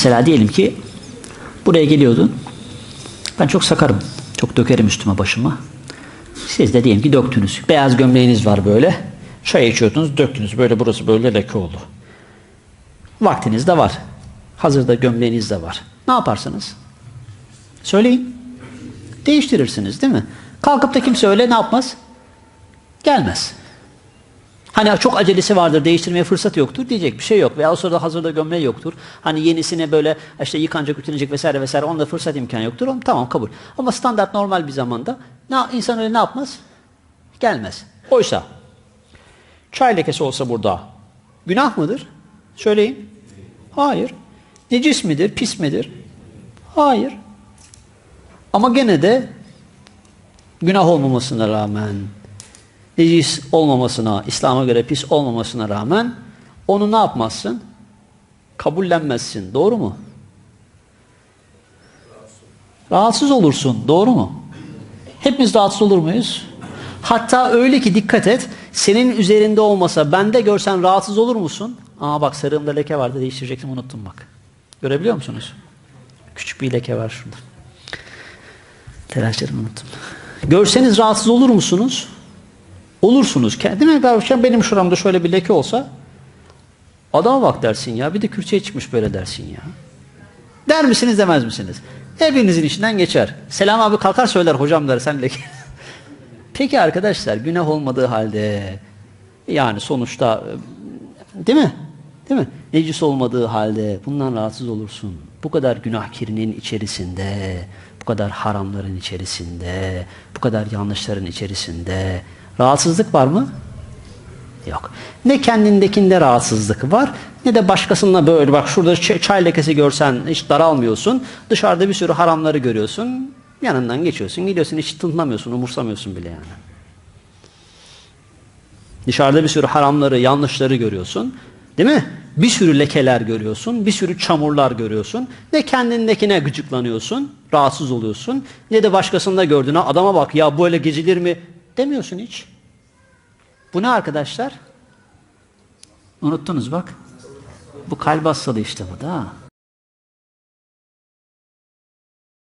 Mesela diyelim ki buraya geliyordun. Ben çok sakarım. Çok dökerim üstüme başıma. Siz de diyelim ki döktünüz. Beyaz gömleğiniz var böyle. Çay içiyordunuz, döktünüz. Böyle burası böyle leke oldu. Vaktiniz de var. Hazırda gömleğiniz de var. Ne yaparsınız? Söyleyin. Değiştirirsiniz değil mi? Kalkıp da kimse öyle ne yapmaz? Gelmez. Hani çok acelesi vardır, değiştirmeye fırsat yoktur diyecek bir şey yok. Veya o sırada hazırda gömleği yoktur. Hani yenisine böyle işte yıkanacak, ütülenecek vesaire vesaire onda fırsat imkanı yoktur. Onu, tamam kabul. Ama standart normal bir zamanda ne, insan öyle ne yapmaz? Gelmez. Oysa çay lekesi olsa burada günah mıdır? Söyleyin. Hayır. Necis midir, pis midir? Hayır. Ama gene de günah olmamasına rağmen necis olmamasına, İslam'a göre pis olmamasına rağmen onu ne yapmazsın? Kabullenmezsin. Doğru mu? Rahatsız olursun. Doğru mu? Hepimiz rahatsız olur muyuz? Hatta öyle ki dikkat et, senin üzerinde olmasa bende görsen rahatsız olur musun? Aa bak sarığımda leke vardı değiştirecektim unuttum bak. Görebiliyor musunuz? Küçük bir leke var şurada. Telaşlarımı unuttum. Görseniz rahatsız olur musunuz? Olursunuz. Mi? Ben- Benim şuramda şöyle bir leke olsa adama bak dersin ya. Bir de kürsüye çıkmış böyle dersin ya. Der misiniz demez misiniz? Hepinizin içinden geçer. Selam abi kalkar söyler hocam der sen leke. Peki arkadaşlar günah olmadığı halde yani sonuçta değil mi? Değil mi? Necis olmadığı halde bundan rahatsız olursun. Bu kadar günah kirinin içerisinde, bu kadar haramların içerisinde, bu kadar yanlışların içerisinde rahatsızlık var mı? Yok. Ne kendindekinde rahatsızlık var ne de başkasında böyle bak şurada çay lekesi görsen hiç daralmıyorsun. Dışarıda bir sürü haramları görüyorsun. Yanından geçiyorsun gidiyorsun hiç tınlamıyorsun umursamıyorsun bile yani. Dışarıda bir sürü haramları yanlışları görüyorsun. Değil mi? Bir sürü lekeler görüyorsun. Bir sürü çamurlar görüyorsun. Ne kendindekine gıcıklanıyorsun. Rahatsız oluyorsun. Ne de başkasında gördüğüne adama bak ya böyle gezilir mi demiyorsun hiç. Bu ne arkadaşlar? Unuttunuz bak. Bu kalp hastalığı işte bu da.